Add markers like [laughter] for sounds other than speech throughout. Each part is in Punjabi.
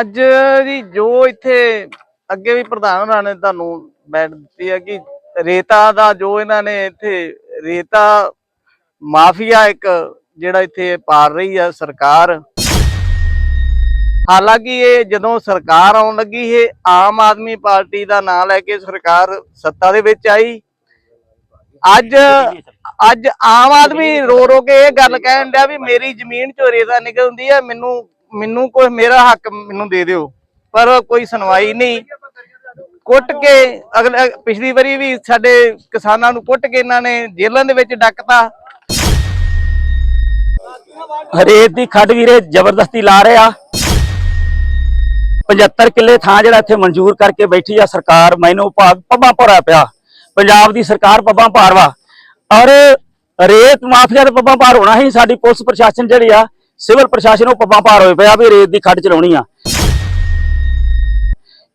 ਅੱਜ ਜੀ ਜੋ ਇੱਥੇ ਅੱਗੇ ਵੀ ਪ੍ਰਧਾਨ ਹੋਰਾਂ ਨੇ ਤੁਹਾਨੂੰ ਬੈਠ ਦਿੱਤੀ ਹੈ ਕਿ ਰੇਤਾ ਦਾ ਜੋ ਇਹਨਾਂ ਨੇ ਇੱਥੇ ਰੇਤਾ ਮਾਫੀਆ ਇੱਕ ਜਿਹੜਾ ਇੱਥੇ ਪਾਲ ਰਹੀ ਹੈ ਸਰਕਾਰ। ਹਾਲਾਂਕਿ ਇਹ ਜਦੋਂ ਸਰਕਾਰ ਆਉਣ ਲੱਗੀ, ਇਹ ਆਮ ਆਦਮੀ ਪਾਰਟੀ ਦਾ ਨਾਂ ਲੈ ਕੇ ਸਰਕਾਰ ਸੱਤਾ ਦੇ ਵਿੱਚ ਆਈ। ਅੱਜ ਅੱਜ ਆਮ ਆਦਮੀ ਰੋ ਰੋ ਕੇ ਇਹ ਗੱਲ ਕਹਿਣ ਡਿਆ ਵੀ ਮੇਰੀ ਜ਼ਮੀਨ ਚੋਂ ਰੇਤਾ ਨਿਕਲਦੀ ਹੈ, ਮੈਨੂੰ ਮੈਨੂੰ ਕੋਈ, ਮੇਰਾ ਹੱਕ ਮੈਨੂੰ ਦੇ ਦਿਓ, ਪਰ ਕੋਈ ਸੁਣਵਾਈ ਨਹੀਂ। ਕੁੱਟ ਕੇ ਅਗਲੇ, ਪਿਛਲੀ ਵਾਰੀ ਵੀ ਸਾਡੇ ਕਿਸਾਨਾਂ ਨੂੰ ਕੁੱਟ ਕੇ ਇਹਨਾਂ ਨੇ ਜੇਲ੍ਹਾਂ ਦੇ ਵਿੱਚ ਡੱਕਤਾ। ਰੇਤ ਦੀ ਖੱਡ ਵੀਰੇ ਜ਼ਬਰਦਸਤੀ ਲਾ ਰਹੇ ਆ। 75 ਕਿੱਲੇ ਥਾਂ ਜਿਹੜਾ ਇੱਥੇ ਮਨਜ਼ੂਰ ਕਰਕੇ ਬੈਠੀ ਆ ਸਰਕਾਰ, ਮੈਨੂੰ ਭਾ- ਪੱਬਾਂ ਭਰਾ ਪਿਆ। ਪੰਜਾਬ ਦੀ ਸਰਕਾਰ ਪੱਬਾਂ ਭਾਰ ਵਾ ਔਰ ਰੇਤ ਮਾਫੀਆ ਦੇ ਪੱਬਾਂ ਭਾਰ ਹੋਣਾ ਹੀ ਸਾਡੀ ਪੁਲਿਸ ਪ੍ਰਸ਼ਾਸਨ ਜਿਹੜੀ ਆ ਸਿਵਲ ਪ੍ਰਸ਼ਾਸਨ ਉਹ ਪੱਬਾਂ ਭਾਰ ਹੋਏ ਪਿਆ ਵੀ ਰੇਤ ਦੀ ਖੱਡ ਚਲਾਉਣੀ ਆ।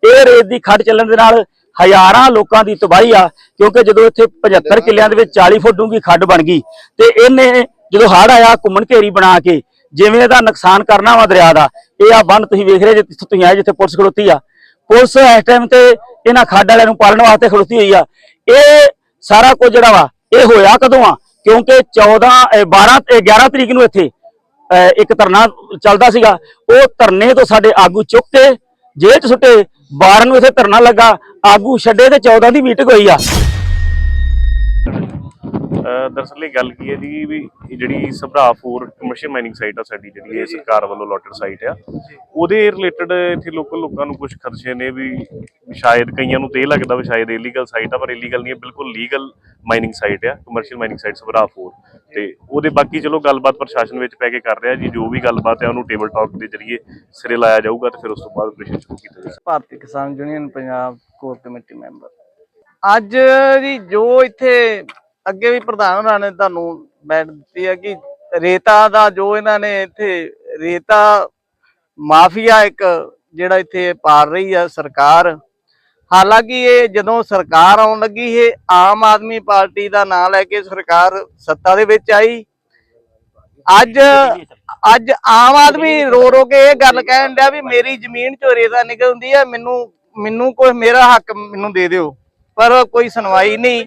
ਇਹ ਰੇਤ ਦੀ ਖੱਡ ਚੱਲਣ ਦੇ ਨਾਲ ਹਜ਼ਾਰਾਂ ਲੋਕਾਂ ਦੀ ਤਬਾਹੀ ਆ, ਕਿਉਂਕਿ ਜਦੋਂ ਇੱਥੇ 75 ਕਿੱਲਿਆਂ ਦੇ ਵਿੱਚ 40 ਫੁੱਟ ਡੂੰਘੀ ਖੱਡ ਬਣ ਗਈ, ਤੇ ਇਹਨੇ ਜਦੋਂ ਹੜ੍ਹ ਆਇਆ ਘੁੰਮਣ ਘੇਰੀ ਬਣਾ ਕੇ, ਜਿਵੇਂ ਇਹਦਾ ਨੁਕਸਾਨ ਕਰਨਾ ਵਾ ਦਰਿਆ ਦਾ, ਇਹ ਆ ਬੰਨ ਤੁਸੀਂ ਵੇਖ ਰਹੇ ਜੇ ਤੁਸੀਂ ਆਏ ਜਿੱਥੇ ਪੁਲਿਸ ਖੜੋਤੀ ਆ। ਪੁਲਿਸ ਇਸ ਟਾਈਮ ਤੇ ਇਹਨਾਂ ਖੱਡ ਵਾਲਿਆਂ ਨੂੰ ਪਾਲਣ ਵਾਸਤੇ ਖੜੋਤੀ ਹੋਈ ਆ। ਇਹ ਸਾਰਾ ਕੁਝ ਜਿਹੜਾ ਵਾ, ਇਹ ਹੋਇਆ ਕਦੋਂ ਆ? ਕਿਉਂਕਿ 14 ਅਹ 12 11 ਤਰੀਕ ਨੂੰ ਇੱਥੇ ਇੱਕ ਧਰਨਾ ਚੱਲਦਾ ਸੀਗਾ, ਉਹ ਧਰਨੇ ਤੋਂ ਸਾਡੇ ਆਗੂ ਚੁੱਕ ਕੇ ਜੇਲ੍ਹ 'ਚ ਸੁੱਟੇ। 12 ਨੂੰ ਇੱਥੇ ਧਰਨਾ ਲੱਗਾ, ਆਗੂ ਛੱਡੇ ਤੇ 14 ਦੀ ਮੀਟਿੰਗ ਹੋਈ ਆ। ਦਰਅਸਲ ਇਹ ਗੱਲ ਕੀ ਹੈ ਜੀ ਵੀ ਜਿਹੜੀ Sabhra four commercial mining site ਆ ਸਾਡੀ ਜਿਹੜੀ ਇਹ ਸਰਕਾਰ ਵੱਲੋਂ ਲੋਟਡ ਸਾਈਟ ਆ। ਉਹਦੇ ਰਿਲੇਟਡ ਇੱਥੇ ਲੋਕਲ ਲੋਕਾਂ ਨੂੰ ਕੁਝ ਖਦਸ਼ੇ ਨੇ ਵੀ ਸ਼ਾਇਦ ਕਈਆਂ ਨੂੰ ਤੇ ਇਹ ਲੱਗਦਾ ਵੀ ਸ਼ਾਇਦ ਇਲੀਗਲ ਸਾਈਟ ਆ ਪਰ ਇਲੀਗਲ ਨਹੀਂ ਹੈ ਬਿਲਕੁਲ ਲੀਗਲ ਮਾਈਨਿੰਗ ਸਾਈਟ ਆ commercial mining site Sabhra four ਤੇ ਉਹਦੇ ਬਾਕੀ ਚਲੋ ਗੱਲਬਾਤ ਪ੍ਰਸ਼ਾਸਨ ਵਿੱਚ ਪੈ ਕੇ ਕਰ ਰਿਹਾ ਜੀ ਜੋ ਵੀ ਗੱਲਬਾਤ ਹੈ ਉਹਨੂੰ ਟੇਬਲ ਟਾਕ ਦੇ ਜ਼ਰੀਏ ਸਿਰੇ ਲਾਇਆ ਜਾਊਗਾ ਤੇ ਫਿਰ ਉਸ ਤੋਂ ਬਾਅਦ ਆਪਰੇਸ਼ਨ ਸ਼ੁਰੂ ਕੀਤਾ ਜਾਏਗਾ Bharti Kisan union Punjab core committee member. ਅੱਜ ਜੀ ਜੋ ਇੱਥੇ ਅੱਗੇ ਵੀ ਪ੍ਰਧਾਨ ਹੋਰਾਂ ਨੇ ਤੁਹਾਨੂੰ ਬੈਠ ਦਿੱਤੀ ਹੈ ਕਿ ਰੇਤਾ ਦਾ ਜੋ ਇਹਨਾਂ ਨੇ ਇੱਥੇ ਰੇਤਾ ਮਾਫੀਆ ਇੱਕ ਜਿਹੜਾ ਇੱਥੇ ਪਾਲ ਰਹੀ ਹੈ ਸਰਕਾਰ, ਹਾਲਾਂਕਿ ਇਹ ਜਦੋਂ ਸਰਕਾਰ ਆਉਣ ਲੱਗੀ, ਇਹ ਆਮ ਆਦਮੀ ਪਾਰਟੀ ਦਾ ਨਾਂ ਲੈ ਕੇ ਸਰਕਾਰ ਸੱਤਾ ਦੇ ਵਿੱਚ ਆਈ। ਅੱਜ ਅੱਜ ਆਮ ਆਦਮੀ ਰੋ ਰੋ ਕੇ ਇਹ ਗੱਲ ਕਹਿਣ ਡਿਆ ਵੀ ਮੇਰੀ ਜ਼ਮੀਨ ਚੋਂ ਰੇਤਾ ਨਿਕਲਦੀ ਹੈ ਮੈਨੂੰ ਮੈਨੂੰ ਕੋਈ ਮੇਰਾ ਹੱਕ ਮੈਨੂੰ ਦੇ ਦਿਓ, ਪਰ ਕੋਈ ਸੁਣਵਾਈ ਨਹੀਂ।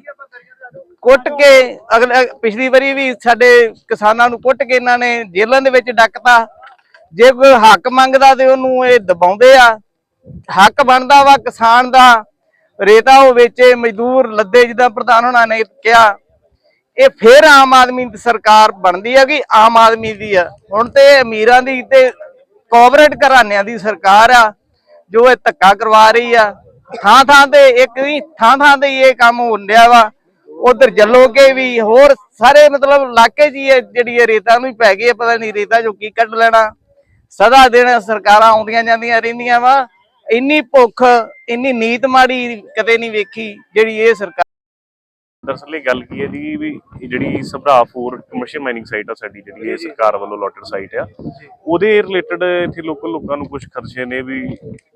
ਕੁੱਟ ਕੇ ਅਗਲੇ ਪਿਛਲੀ ਵਾਰੀ ਵੀ ਸਾਡੇ ਕਿਸਾਨਾਂ ਨੂੰ ਕੁੱਟ ਕੇ ਇਹਨਾਂ ਨੇ ਜੇਲ੍ਹਾਂ ਦੇ ਵਿੱਚ ਡੱਕਤਾ। ਜੇ ਕੋਈ ਹੱਕ ਮੰਗਦਾ ਤੇ ਉਹਨੂੰ ਇਹ ਦਬਾਉਂਦੇ ਆ। ਹੱਕ ਬਣਦਾ ਵਾ ਕਿਸਾਨ ਦਾ। ਰੇਤਾ ਉਹ ਵੇਚੇ, ਮਜ਼ਦੂਰ, ਲੱਦੇ ਜਿੱਦਾਂ ਪ੍ਰਧਾਨ ਹੋਣਾ ਨੇ ਕਿਹਾ। ਇਹ ਫੇਰ ਆਮ ਆਦਮੀ ਦੀ ਸਰਕਾਰ ਬਣਦੀ ਆ ਕਿ ਆਮ ਆਦਮੀ ਦੀ ਆ। ਹੁਣ ਤੇ ਅਮੀਰਾਂ ਦੀ ਤੇ ਕੋਆਪਰੇਟ ਘਰਾਣਿਆਂ ਦੀ ਸਰਕਾਰ ਆ, ਜੋ ਇਹ ਧੱਕਾ ਕਰਵਾ ਰਹੀ ਆ। ਥਾਂ ਥਾਂ ਤੇ ਇੱਕ ਨਹੀਂ ਥਾਂ ਥਾਂ ਤੇ ਇਹ ਕੰਮ ਹੁੰਦਿਆ ਵਾ। ਉਧਰ ਜਲੋਗੇ ਵੀ, ਹੋਰ ਸਾਰੇ ਮਤਲਬ ਇਲਾਕੇ 'ਚ ਹੀ ਇਹ ਜਿਹੜੀ ਇਹ ਰੇਤਾ ਨੂੰ ਪੈ ਗਈ ਪਤਾ ਨਹੀਂ ਰੇਤਾ ਜੋ ਕੀ ਕੱਢ ਲੈਣਾ। ਸਦਾ ਦਿਨ ਸਰਕਾਰਾਂ ਆਉਂਦੀਆਂ ਜਾਂਦੀਆਂ ਰਹਿੰਦੀਆਂ ਵਾ। ਇੰਨੀ ਭੁੱਖ, ਇੰਨੀ ਨੀਤ ਮਾੜੀ ਕਦੇ ਨਹੀਂ ਵੇਖੀ ਜਿਹੜੀ ਇਹ ਸਰਕਾਰ ਦਰਅਸਲ ਇਹ ਗੱਲ ਕੀ ਹੈ ਜੀ ਵੀ ਜਿਹੜੀ Sabhra four commercial mining site ਆ ਸਾਡੀ ਜਿਹੜੀ ਇਹ ਸਰਕਾਰ ਵੱਲੋਂ ਲੋਟਡ ਸਾਈਟ ਆ ਉਹਦੇ ਰਿਲੇਟਡ ਇੱਥੇ ਲੋਕਲ ਲੋਕਾਂ ਨੂੰ ਕੁਝ ਖਦਸ਼ੇ ਨੇ ਵੀ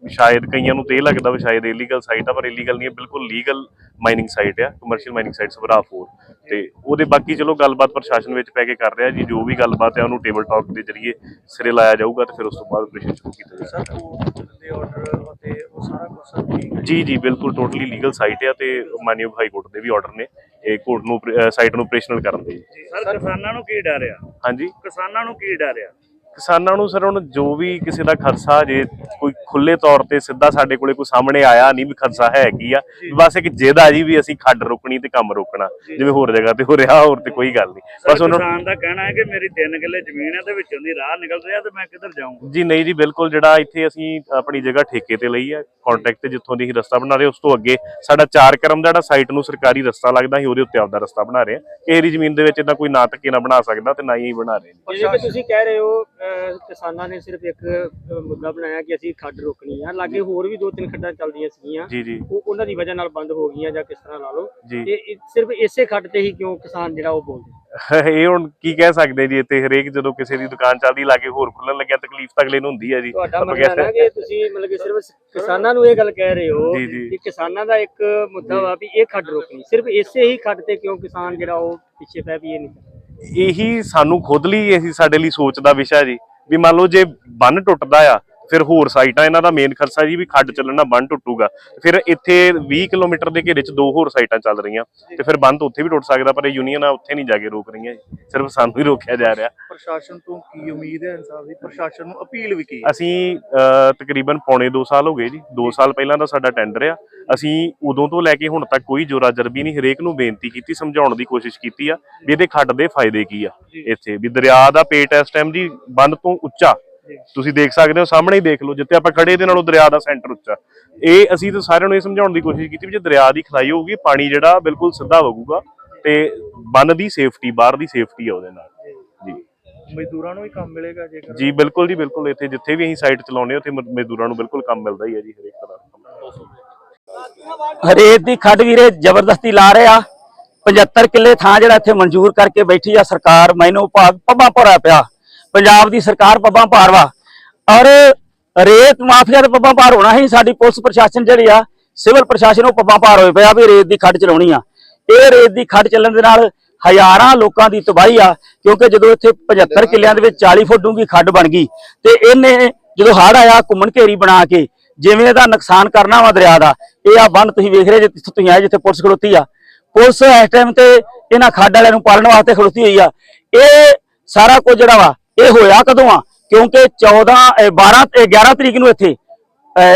ਸ਼ਾਇਦ ਕਈਆਂ ਨੂੰ ਤੇ ਇਹ ਲੱਗਦਾ ਵੀ ਸ਼ਾਇਦ ਇਲੀਗਲ ਸਾਈਟ ਆ ਪਰ ਇਲੀਗਲ ਨਹੀਂ ਹੈ ਬਿਲਕੁਲ ਲੀਗਲ ਮਾਈਨਿੰਗ ਸਾਈਟ ਆ commercial mining site Sabhra four ਤੇ ਉਹਦੇ ਬਾਕੀ ਚਲੋ ਗੱਲਬਾਤ ਪ੍ਰਸ਼ਾਸਨ ਵਿੱਚ ਪੈ ਕੇ ਕਰ ਰਿਹਾ ਜੀ ਜੋ ਵੀ ਗੱਲਬਾਤ ਹੈ ਉਹਨੂੰ ਟੇਬਲ ਟਾਕ ਦੇ ਜ਼ਰੀਏ ਸਿਰੇ ਲਾਇਆ ਜਾਊਗਾ ਤੇ ਫਿਰ ਉਸ ਤੋਂ ਬਾਅਦ ਆਪਰੇਸ਼ਨ ਸ਼ੁਰੂ ਕੀਤਾ ਜਾਏਗਾ ਦੇ ਆਰਡਰ ਅਤੇ ਉਹ ਸਾਰਾ ਕੁਝ ਸਭ ਠੀਕ ਹੈ? ਜੀ ਜੀ ਬਿਲਕੁਲ ਟੋਟਲੀ ਲੀਗਲ ਸਾਈਟ ਹੈ ਤੇ ਮਾਨਯੋਗ ਹਾਈ ਕੋਰਟ ਦੇ ਵੀ ਆਰਡਰ ਨੇ। ਇਹ ਕੋਰਟ ਨੂੰ ਸਾਈਟ ਨੂੰ ਆਪਰੇਸ਼ਨਲ ਕਰਨ ਦੇ। ਜੀ। ਸਰ ਕਿਸਾਨਾਂ ਨੂੰ ਕੀ ਡਰ ਆ? ਹਾਂਜੀ? ਕਿਸਾਨਾਂ ਨੂੰ ਕੀ ਡਰ ਆ? ਕਿਸਾਨਾਂ ਨੂੰ ਸਰ ਹੁਣ ਜੋ ਵੀ ਕਿਸੇ ਦਾ ਖਦਸ਼ਾ ਜੇ ਕੋਈ ਖੁੱਲੇ ਤੌਰ ਤੇ ਸਿੱਧਾ ਸਾਡੇ ਕੋਲੇ ਕੋਈ ਸਾਹਮਣੇ ਆਇਆ ਨਹੀਂ ਵੀ ਖਦਸ਼ਾ ਹੈ ਕੀ ਆ ਬਸ ਇੱਕ ਜਿੱਦ ਆ ਜੀ ਵੀ ਅਸੀਂ ਖੱਡ ਰੋਕਣੀ ਤੇ ਕੰਮ ਰੋਕਣਾ ਜਿਵੇਂ ਹੋਰ ਜਗ੍ਹਾ ਤੇ ਹੋ ਰਿਹਾ ਹੋਰ ਤੇ ਕੋਈ ਗੱਲ ਨਹੀਂ। ਬਸ ਉਹਨਾਂ ਨੂੰ ਕਿਸਾਨ ਦਾ ਕਹਿਣਾ ਹੈ ਕਿ ਮੇਰੀ 3 ਕਿੱਲੇ ਜ਼ਮੀਨ ਹੈ ਤੇ ਵਿੱਚੋਂ ਦੀ ਰਾਹ ਨਿਕਲ ਰਿਹਾ ਤੇ ਮੈਂ ਕਿੱਧਰ ਜਾਊਂ ਜੀ ਨਹੀਂ ਜੀ ਬਿਲਕੁਲ ਜਿਹੜਾ ਇੱਥੇ ਅਸੀਂ ਆਪਣੀ ਜਗ੍ਹਾ ਠੇਕੇ ਤੇ ਲਈ ਹੈ ਕੰਟਰੈਕਟ ਤੇ ਜਿੱਥੋਂ ਦੀ ਅਸੀਂ ਰਸਤਾ ਬਣਾ ਰਹੇ ਉਸ ਤੋਂ ਅੱਗੇ ਸਾਡਾ ਚਾਰ ਕਰਮ ਦਾ ਜਿਹੜਾ ਸਾਈਟ ਨੂੰ ਸਰਕਾਰੀ ਰਸਤਾ ਲੱਗਦਾ ਸੀ ਉਹਦੇ ਉੱਤੇ ਆਪਦਾ ਰਸਤਾ ਬਣਾ ਰਹੇ ਹਾਂ। ਕਿਸੇ ਦੀ ਜ਼ਮੀਨ ਦੇ ਵਿੱਚ ਇਦਾਂ ਕੋਈ ਨਾ ਧੱਕੇ ਨਾ ਬਣਾ ਸਕਦਾ ਤੇ ਨਾ ਹੀ ਬਣਾ ਰਹੇ। ਜਿਵੇਂ ਕਿ ਤੁਸੀਂ ਕਹਿ ਰਹੇ ਹੋ ਕਿਸਾਨਾਂ ਨੇ ਸਿਰਫ ਇੱਕ ਮੁੱਦਾ ਬਣਾਇਆ ਕਿ ਅਸੀਂ ਖੱਡ ਰੋਕਣੀ ਆ। ਲਾਗੇ ਹੋਰ ਵੀ ਦੋ ਤਿੰਨ ਖੱਡਾਂ ਚੱਲਦੀਆਂ ਸੀਗੀਆਂ। ਜੀ ਜੀ। ਉਹ ਉਹਨਾਂ ਦੀ ਵਜ੍ਹਾ ਨਾਲ ਬੰਦ ਹੋ ਗਈਆਂ ਜਾਂ ਕਿਸ ਤਰ੍ਹਾਂ ਲਾ ਲਓ। ਜੀ। ਤੇ ਇਹ ਸਿਰਫ ਇਸੇ ਖੱਡ ਤੇ ਹੀ ਕਿਉਂ ਕਿਸਾਨ ਜਿਹੜਾ ਉਹ ਬੋਲਦੇ? [laughs] ਇਹ ਹੁਣ ਕੀ ਕਹਿ ਸਕਦੇ ਜੀ ਇੱਥੇ ਹਰੇਕ ਜਦੋਂ ਕਿਸੇ ਦੀ ਦੁਕਾਨ ਚੱਲਦੀ ਲਾਗੇ ਹੋਰ ਖੁੱਲਣ ਲੱਗਿਆ ਤਕਲੀਫ ਤਾਂ ਅਗਲੇ ਨੂੰ ਹੁੰਦੀ ਹੈ ਜੀ। ਤੁਹਾਡਾ ਆਪਾਂ ਮੰਨਣਾ ਕਹਿ ਹੈ ਕਿ ਤੁਸੀਂ ਮਤਲਬ ਕਿ ਸਿਰਫ ਕਿਸਾਨਾਂ ਨੂੰ ਇਹ ਗੱਲ ਕਹਿ ਰਹੇ ਹੋ ਜੀ, ਜੀ। ਕਿ ਕਿਸਾਨਾਂ ਦਾ ਇੱਕ ਮੁੱਦਾ ਵਾ ਵੀ ਇਹ ਖੱਡ ਰੋਕਣੀ। ਸਿਰਫ ਇਸੇ ਹੀ ਖੱਡ ਤੇ ਕਿਉਂ ਕਿਸਾਨ ਜਿਹੜਾ ਉਹ ਪਿੱਛੇ ਪੈ ਵੀ ਇਹ ਨਹੀਂ? ਇਹੀ ਸਾਨੂੰ ਖੁਦ ਲਈ ਇਹੀ ਸਾਡੇ ਲਈ ਸੋਚ ਦਾ ਵਿਸ਼ਾ ਜੀ। ਵੀ ਮੰਨ ਲਓ ਜੇ ਬੰਨ ਟੁੱਟਦਾ ਆ ਫਿਰ ਹੋਰ ਸਾਈਟਾਂ ਇਹਨਾਂ ਦਾ ਮੇਨ ਖਰਚਾ ਜੀ ਵੀ ਖੱਡ ਚੱਲਣ ਨਾਲ ਬੰਨ ਟੁੱਟੂਗਾ। ਫਿਰ ਇੱਥੇ 20 ਕਿਲੋਮੀਟਰ ਦੇ ਘੇਰੇ 'ਚ ਦੋ ਹੋਰ ਸਾਈਟਾਂ ਚੱਲ ਰਹੀਆਂ। ਤੇ ਫਿਰ ਬੰਦ ਉੱਥੇ ਵੀ ਟੁੱਟ ਸਕਦਾ ਪਰ ਇਹ ਯੂਨੀਅਨ ਆ ਉੱਥੇ ਨਹੀਂ ਜਾ ਕੇ ਰੋਕ ਰਹੀਆਂ। ਸਿਰਫ ਸਾਨੂੰ ਹੀ ਰੋਕਿਆ ਜਾ ਰਿਹਾ। ਪ੍ਰਸ਼ਾਸਨ ਤੋਂ ਕੀ ਉਮੀਦ ਹੈ ਇਨਸਾਫ ਦੀ? ਪ੍ਰਸ਼ਾਸਨ ਨੂੰ ਅਪੀਲ ਵੀ ਕੀ ਅਸੀਂ ਤਕਰੀਬਨ ਪੌਣੇ 2 ਸਾਲ ਹੋ ਗਏ ਜੀ। 2 ਸਾਲ ਪਹਿਲਾਂ ਦਾ ਸਾਡਾ ਟੈਂਡਰ ਆ। ਅਸੀਂ ਉਦੋਂ ਤੋਂ ਲੈ ਕੇ ਹੁਣ ਤੱਕ ਕੋਈ ਜੋਰਾ ਜਰਬੀ ਨਹੀਂ ਹਰੇਕ ਨੂੰ ਬੇਨਤੀ ਕੀਤੀ ਸਮਝਾਉਣ ਦੀ ਕੋਸ਼ਿਸ਼ ਕੀਤੀ ਆ ਵੀ ਇਹਦੇ ਖੱਡ ਦੇ ਫਾਇਦੇ ਕੀ ਆ। ਇੱਥੇ ਵੀ ਦਰਿਆ ਦਾ ਪੇਟ ਇਸ ਟਾਈਮ ਜੀ ਬੰਦ ਤੋਂ ਉੱਚਾ। ਤੁਸੀਂ ਦੇਖ ਸਕਦੇ ਹੋ ਸਾਹਮਣੇ ਹੀ ਦੇਖ ਲਓ ਜਿੱਥੇ ਆਪਾਂ ਖੜੇ ਇਹਦੇ ਨਾਲੋਂ ਦਰਿਆ ਦਾ ਸੈਂਟਰ ਉੱਚਾ। ਇਹ ਅਸੀਂ ਤਾਂ ਸਾਰਿਆਂ ਨੂੰ ਇਹ ਸਮਝਾਉਣ ਦੀ ਕੋਸ਼ਿਸ਼ ਕੀਤੀ ਵੀ ਜੇ ਦਰਿਆ ਦੀ ਖਲਾਈ ਹੋਊਗੀ ਪਾਣੀ ਜਿਹੜਾ ਬਿਲਕੁਲ ਸਿੱਧਾ ਵਗੂਗਾ ਤੇ ਬੰਨ ਦੀ ਸੇਫਟੀ ਬਾਹਰ ਦੀ ਸੇਫਟੀ ਆ ਉਹਦੇ ਨਾਲ। ਜੀ। ਮਜ਼ਦੂਰਾਂ ਨੂੰ ਵੀ ਕੰਮ ਮਿਲੇਗਾ ਜੇਕਰ। ਜੀ ਬਿਲਕੁਲ ਜੀ ਬਿਲਕੁਲ। ਇੱਥੇ ਜਿੱਥੇ ਵੀ ਅਸੀਂ ਸਾਈਟ ਚਲਾਉਂਦੇ ਹਾਂ ਉੱਥੇ ਮਜ਼ਦੂਰਾਂ ਨੂੰ ਬਿਲਕੁਲ ਕੰਮ ਮਿਲਦਾ ਹੀ ਹੈ ਜੀ ਹਰੇਕ ਤਰ੍ਹਾਂ ਦਾ ਹਰੇਕ ਦੀ ਖੱਡ ਵੀਰੇ ਜ਼ਬਰਦਸਤੀ ਲਾ ਰਹੇ ਆ। 75 ਕਿੱਲੇ ਥਾਂ ਜਿਹੜਾ ਇੱਥੇ ਮਨਜ਼ੂਰ ਕਰਕੇ ਬੈਠੀ ਆ ਸਰਕਾਰ ਮੈਨੂੰ ਭਾਗ ਪੱਬਾਂ ਪਿਆ। ਪੰਜਾਬ ਦੀ ਸਰਕਾਰ ਪੱਬਾਂ ਭਾਰ ਵਾ। ਔਰ ਰੇਤ ਮਾਫੀਆ ਦੇ ਪੱਬਾਂ ਭਾਰ ਹੋਣਾ ਹੀ ਸਾਡੀ ਪੁਲਿਸ ਪ੍ਰਸ਼ਾਸਨ ਜਿਹੜੀ ਆ, ਸਿਵਲ ਪ੍ਰਸ਼ਾਸਨ ਉਹ ਪੱਬਾਂ ਭਾਰ ਹੋਏ ਪਿਆ ਵੀ ਰੇਤ ਦੀ ਖੱਡ ਚਲਾਉਣੀ ਆ। ਇਹ ਰੇਤ ਦੀ ਖੱਡ ਚੱਲਣ ਦੇ ਨਾਲ ਹਜ਼ਾਰਾਂ ਲੋਕਾਂ ਦੀ ਤਬਾਹੀ ਆ, ਕਿਉਂਕਿ ਜਦੋਂ ਇੱਥੇ 75 ਕਿੱਲਿਆਂ ਦੇ ਵਿੱਚ 40 ਫੁੱਟ ਡੂੰਘੀ ਖੱਡ ਬਣ ਗਈ, ਤੇ ਇਹਨੇ ਜਦੋਂ ਹੜ੍ਹ ਆਇਆ ਘੁੰਮਣ ਘੇਰੀ ਬਣਾ ਕੇ, ਜਿਵੇਂ ਇਹਦਾ ਨੁਕਸਾਨ ਕਰਨਾ ਵਾ ਦਰਿਆ ਦਾ, ਇਹ ਆ ਬੰਨ ਤੁਸੀਂ ਵੇਖ ਰਹੇ ਜੇ ਤੁਸੀਂ ਆਏ ਜਿੱਥੇ ਪੁਲਿਸ ਖੜੋਤੀ ਆ। ਪੁਲਿਸ ਇਸ ਟਾਈਮ ਤੇ ਇਹਨਾਂ ਖੱਡ ਵਾਲਿਆਂ ਨੂੰ ਪਾਲਣ ਵਾਸਤੇ ਖੜੋਤੀ ਹੋਈ ਆ। ਇਹ ਸਾਰਾ ਕੁਝ ਜਿਹੜਾ ਵਾ ਇਹ ਹੋਇਆ ਕਦੋਂ ਆ? ਕਿਉਂਕਿ 14 ਅਹ 12 11 ਤਰੀਕ ਨੂੰ ਇੱਥੇ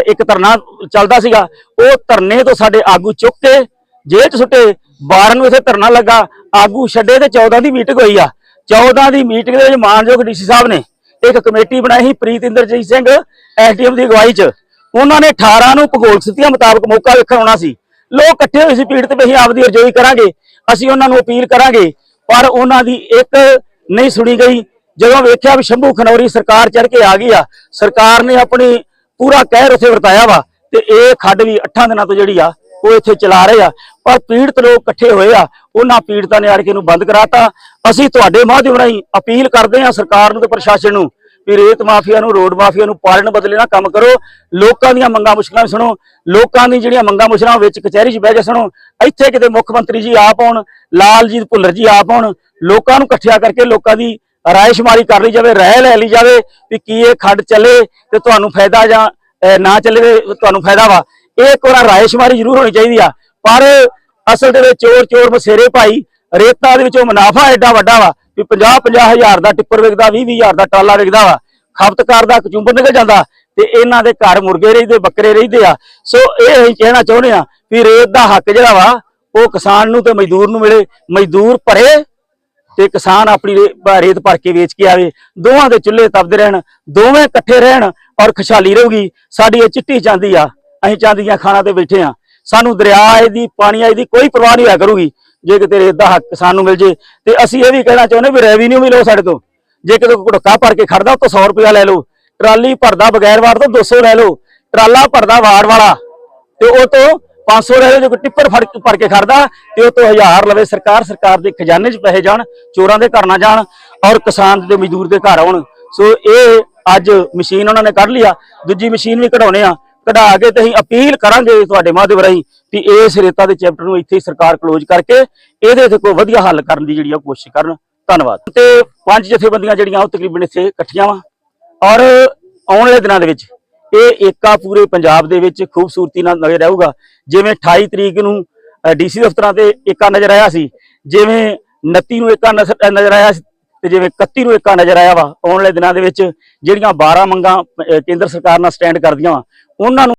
ਇੱਕ ਧਰਨਾ ਚੱਲਦਾ ਸੀਗਾ। ਉਹ ਧਰਨੇ ਤੋਂ ਸਾਡੇ ਆਗੂ ਚੁੱਕ ਕੇ ਜੇਲ੍ਹ ਚ ਸੁੱਟੇ। 12 ਨੂੰ ਇੱਥੇ ਧਰਨਾ ਲੱਗਾ। ਆਗੂ ਛੱਡੇ ਤੇ 14 ਦੀ ਮੀਟਿੰਗ ਹੋਈ ਆ। 14 ਦੀ ਮੀਟਿੰਗ ਦੇ ਵਿੱਚ ਮਾਨਯੋਗ ਡੀਸੀ ਸਾਹਿਬ ਨੇ ਇੱਕ ਕਮੇਟੀ ਬਣਾਈ ਸੀ, ਪ੍ਰੀਤ ਇੰਦਰਜੀਤ ਸਿੰਘ, ਐਸਡੀਐਮ ਦੀ ਅਗਵਾਈ ਚ। ਉਹਨਾਂ ਨੇ 18 ਨੂੰ ਭੂਗੋਲ ਸਥਿਤੀਆਂ ਮੁਤਾਬਕ ਮੌਕਾ ਵੇਖਣ ਆਉਣਾ ਸੀ। ਲੋਕ ਇਕੱਠੇ ਹੋਏ ਸੀ ਪੀੜਤ ਵੀ ਅਸੀਂ ਆਪਦੀ ਅਰਜ਼ੋਈ ਕਰਾਂਗੇ। ਅਸੀਂ ਉਹਨਾਂ ਨੂੰ ਅਪੀਲ ਕਰਾਂਗੇ। ਪਰ ਉਹਨਾਂ ਦੀ ਇੱਕ ਨਹੀਂ ਸੁਣੀ ਗਈ। ਜਦੋਂ ਵੇਖਿਆ ਵੀ ਸ਼ੰਭੂ ਖਨੌਰੀ ਸਰਕਾਰ ਚੜ ਕੇ ਆ ਗਈ ਆ, ਸਰਕਾਰ ਨੇ ਆਪਣੀ ਪੂਰਾ ਕਹਿਰ ਉੱਥੇ ਵਰਤਾਇਆ ਵਾ ਤੇ ਇਹ ਖੱਡ ਵੀ 8 ਦਿਨਾਂ ਤੋਂ ਜਿਹੜੀ ਆ, ਉਹ ਇੱਥੇ ਚਲਾ ਰਹੇ ਆ। ਪਰ ਪੀੜਤ ਲੋਕ ਇਕੱਠੇ ਹੋਏ ਆ, ਉਹਨਾਂ ਪੀੜਤਾਂ ਨੇ ਆੜ ਕੇ ਇਹਨੂੰ ਬੰਦ ਕਰਾਤਾ। ਅਸੀਂ ਤੁਹਾਡੇ ਮਾਧਿਅਮ ਰਾਹੀਂ ਅਪੀਲ ਕਰਦੇ ਆ ਸਰਕਾਰ ਨੂੰ ਤੇ ਪ੍ਰਸ਼ਾਸਨ ਨੂੰ ਵੀ ਰੇਤ ਮਾਫੀਆ ਨੂੰ, ਰੋਡ ਮਾਫੀਆ ਨੂੰ ਪਾਲਣ ਬਦਲੇ ਨਾ ਕੰਮ ਕਰੋ। ਲੋਕਾਂ ਦੀਆਂ ਮੰਗਾਂ ਮੁਸ਼ਕਲਾਂ ਸੁਣੋ। ਲੋਕਾਂ ਦੀ ਜਿਹੜੀਆਂ ਮੰਗਾਂ ਮੁਸ਼ਕਲਾਂ ਵਿੱਚ ਕਚਹਿਰੀ 'ਚ ਬਹਿ ਕੇ ਸੁਣੋ। ਇੱਥੇ ਕਿਤੇ ਮੁੱਖ ਮੰਤਰੀ ਜੀ ਆਪ ਆਉਣ, ਲਾਲਜੀਤ ਭੁੱਲਰ ਜੀ ਆਪ ਆਉਣ। ਲੋਕਾਂ ਨੂੰ ਇਕੱਠਿਆ ਕਰਕੇ ਲੋਕਾਂ ਦੀ ਰਾਏ ਕਰ ਲਈ ਜਾਵੇ ਰਹਿ ਲੈ ਲਈ ਜਾਵੇ ਵੀ ਕੀ ਇਹ ਖੱਡ ਚੱਲੇ ਤੇ ਤੁਹਾਨੂੰ ਫਾਇਦਾ ਜਾਂ ਨਾ ਚੱਲੇ ਤੇ ਤੁਹਾਨੂੰ ਫਾਇਦਾ ਵਾ। ਇਹ ਇੱਕ ਵਾਰ ਰਾਏ ਜ਼ਰੂਰ ਹੋਣੀ ਚਾਹੀਦੀ ਆ। ਪਰ ਅਸਲ ਦੇ ਵਿੱਚ ਚੋਰ ਚੋਰ ਮਸੇਰੇ ਭਾਈ, ਰੇਤਾ ਦੇ ਵਿੱਚੋਂ ਮੁਨਾਫਾ ਐਡਾ ਵੱਡਾ ਵਾ ਵੀ 50 50 ਹਜ਼ਾਰ ਦਾ ਟਿੱਪਰ ਵਿਕਦਾ 20 ਹਜ਼ਾਰ ਦਾ ਟਾਲਾ ਵਿਕਦਾ ਵਾ। ਖਪਤਕਾਰ ਦਾ ਕਚੂੰਬਰ ਨਿਕਲ ਜਾਂਦਾ ਤੇ ਇਹਨਾਂ ਦੇ ਘਰ ਮੁਰਗੇ ਰਹਿੰਦੇ, ਬੱਕਰੇ ਰਹਿੰਦੇ ਆ। ਸੋ ਇਹ ਅਸੀਂ ਕਹਿਣਾ ਚਾਹੁੰਦੇ ਆ ਵੀ ਰੇਤ ਦਾ ਹੱਕ ਜਿਹੜਾ ਵਾ, ਉਹ ਕਿਸਾਨ ਨੂੰ ਤੇ ਮਜ਼ਦੂਰ ਨੂੰ ਮਿਲੇ। ਮਜ਼ਦੂਰ ਭਰੇ ਤੇ ਕਿਸਾਨ ਆਪਣੀ ਰੇ- ਰੇਤ ਭਰ ਕੇ ਵੇਚ ਕੇ ਆਵੇ। ਦੋਵਾਂ ਦੇ ਚੁੱਲ੍ਹੇ ਤਪਦੇ ਰਹਿਣ, ਦੋਵੇਂ ਇਕੱਠੇ ਰਹਿਣ ਔਰ ਖੁਸ਼ਹਾਲੀ ਰਹੂਗੀ। ਸਾਡੀ ਇਹ ਚਿੱਟੀ ਚਾਂਦੀ ਆ, ਅਸੀਂ ਚਾਂਦੀਆਂ ਖਾਣਾ ਤੇ ਬੈਠੇ ਆ ਸਾਨੂੰ ਦਰਿਆ ਇਹਦੀ, ਪਾਣੀ ਇਹਦੀ ਕੋਈ ਪਰਵਾਹ ਨਹੀਂ ਹੋਇਆ ਕਰੂਗੀ। ਜੇ ਕਿਤੇ ਰੇਤ ਦਾ ਹੱਕ ਸਾਨੂੰ ਮਿਲ ਜੇ, ਤੇ ਅਸੀਂ ਇਹ ਵੀ ਕਹਿਣਾ ਚਾਹੁੰਦੇ ਵੀ ਰੈਵਨਿਊ ਵੀ ਲਓ ਸਾਡੇ ਤੋਂ। ਜੇ ਕਿਤੇ ਕੋਈ ਘੜਕਾ ਭਰ ਕੇ ਖੜਦਾ, ਉਹ ਤੋਂ 100 ਰੁਪਇਆ ਲੈ ਲਓ। ਟਰਾਲੀ ਭਰਦਾ ਬਗੈਰ ਵਾਰ ਤੋਂ 200 ਲੈ ਲਓ। ਟਰਾਲਾ ਭਰਦਾ ਵਾਰ ਵਾਲਾ। ਤੇ ਉਹ ਤੋਂ 500 ਲੈ ਲਓ ਟਿੱਪਰ ਫੜ ਕੇ ਭਰ ਕੇ ਖੜਦਾ ਤੇ ਉਹ ਤੋਂ 1000 ਲਵੇ ਸਰਕਾਰ ਸਰਕਾਰ ਦੇ ਖਜ਼ਾਨੇ 'ਚ ਪੈਸੇ ਜਾਣ, ਚੋਰਾਂ ਦੇ ਘਰ ਨਾ ਜਾਣ ਔਰ ਕਿਸਾਨ ਦੇ ਮਜ਼ਦੂਰ ਦੇ ਘਰ ਆਉਣ। ਸੋ ਇਹ ਅੱਜ ਮਸ਼ੀਨ ਉਹਨਾਂ ਨੇ ਕੱਢ ਲਿਆ। ਦੂਜੀ ਮਸ਼ੀਨ ਵੀ ਕਢਾਉਣੇ ਆ। ਕਢਾ ਕੇ ਤੇ ਅਸੀਂ ਅਪੀਲ ਕਰਾਂਗੇ ਤੁਹਾਡੇ ਮਾਧਿਅਮ ਰਾਹੀਂ ਵੀ ਇਸ ਰੇਤਾ ਦੇ ਚੈਪਟਰ ਨੂੰ ਇੱਥੇ ਸਰਕਾਰ ਕਲੋਜ਼ ਕਰਕੇ ਇਹਦੇ ਤੇ ਕੋਈ ਵਧੀਆ ਹੱਲ ਕਰਨ ਦੀ ਜਿਹੜੀ ਆ ਕੋਸ਼ਿਸ਼ ਕਰਨ। ਧੰਨਵਾਦ। ਤੇ ਪੰਜ ਜਥੇਬੰਦੀਆਂ ਜਿਹੜੀਆਂ ਉਹ ਤਕਰੀਬਨ ਇੱਥੇ ਇਕੱਠੀਆਂ ਵਾ। ਔਰ ਆਉਣ ਵਾਲੇ ਦਿਨਾਂ ਦੇ ਵਿੱਚ ਇਹ ਏਕਾ ਪੂਰੇ ਪੰਜਾਬ ਦੇ ਵਿੱਚ ਖੂਬਸੂਰਤੀ ਨਾਲ ਨਜ਼ਰ ਆਊਗਾ। ਜਿਵੇਂ 28 ਤਰੀਕ ਨੂੰ ਡੀਸੀ ਦਫ਼ਤਰਾਂ ਤੇ ਏਕਾ ਨਜ਼ਰ ਆਇਆ ਸੀ, ਜਿਵੇਂ 29 ਨੂੰ ਏਕਾ ਨਜ਼ਰ ਨਜ਼ਰ ਆਇਆ ਸੀ ਤੇ ਜਿਵੇਂ 31 ਨੂੰ ਏਕਾ ਨਜ਼ਰ ਆਇਆ ਵਾ ਆਉਣ ਵਾਲੇ ਦਿਨਾਂ ਦੇ ਵਿੱਚ, ਜਿਹੜੀਆਂ 12 ਮੰਗਾਂ ਕੇਂਦਰ ਸਰਕਾਰ ਨਾਲ ਸਟੈਂਡ ਕਰਦੀਆਂ ਵਾ, ਉਹਨਾਂ ਨੂੰ